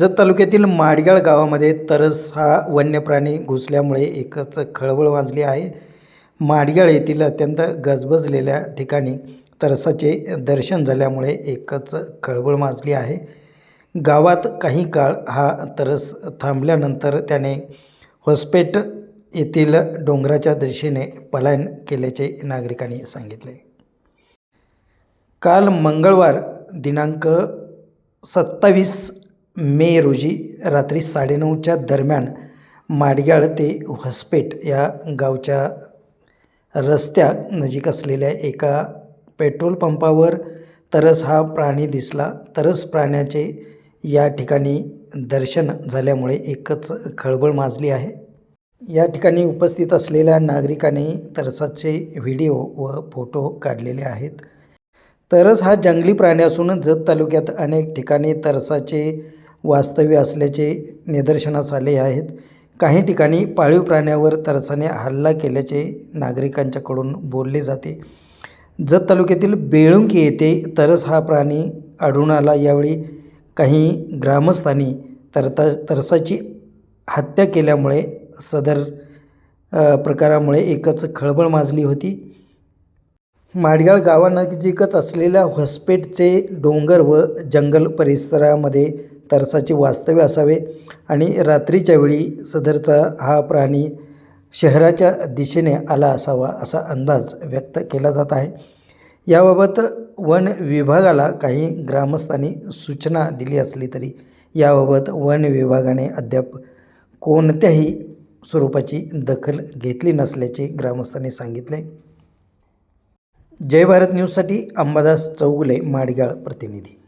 जत तालुक्यातील माडगाळ गावामध्ये तरस हा वन्य प्राणी घुसल्यामुळे एकच खळबळ वाजली आहे. माडगाळ येथील अत्यंत गजबजलेल्या ठिकाणी तरसाचे दर्शन झाल्यामुळे एकच खळबळ माजली आहे. गावात काही काळ हा तरस थांबल्यानंतर त्याने होसपेट येथील डोंगराच्या दिशेने पलायन केल्याचे नागरिकांनी सांगितले. काल मंगळवार दिनांक सत्तावीस मे रोजी रात्री साडेनऊच्या दरम्यान माडगाळ ते हॉस्पेट या गावच्या रस्त्या नजीक असलेल्या एका पेट्रोल पंपावर तरस हा प्राणी दिसला. तरस प्राण्याचे या ठिकाणी दर्शन झाल्यामुळे एकच खळबळ माजली आहे. या ठिकाणी उपस्थित असलेल्या नागरिकांनी तरसाचे व्हिडिओ व फोटो काढलेले आहेत. तरस हा जंगली प्राणी असून जत तालुक्यात अनेक ठिकाणी तरसाचे वास्तव्य असल्याचे निदर्शनास आले आहेत. काही ठिकाणी पाळीव प्राण्यावर तरसाने हल्ला केल्याचे नागरिकांच्याकडून बोलले जाते. जत तालुक्यातील बेळुंकी येथे तरस हा प्राणी आढळून आला. यावेळी काही ग्रामस्थांनी तरता तरसाची हत्या केल्यामुळे सदर प्रकारामुळे एकच खळबळ माजली होती. माडगाळ गावानजीकच असलेल्या हॉस्पेटचे डोंगर व जंगल परिसरामध्ये तरसाचे वास्तव्य असावे आणि रात्रीच्या वेळी सदरचा हा प्राणी शहराच्या दिशेने आला असावा असा अंदाज व्यक्त केला जात आहे. याबाबत वन विभागाला काही ग्रामस्थांनी सूचना दिली असली तरी याबाबत वन विभागाने अद्याप कोणत्याही स्वरूपाची दखल घेतली नसल्याचे ग्रामस्थांनी सांगितले. जय भारत न्यूजसाठी अंबादास चौगुले माडगाळ प्रतिनिधी.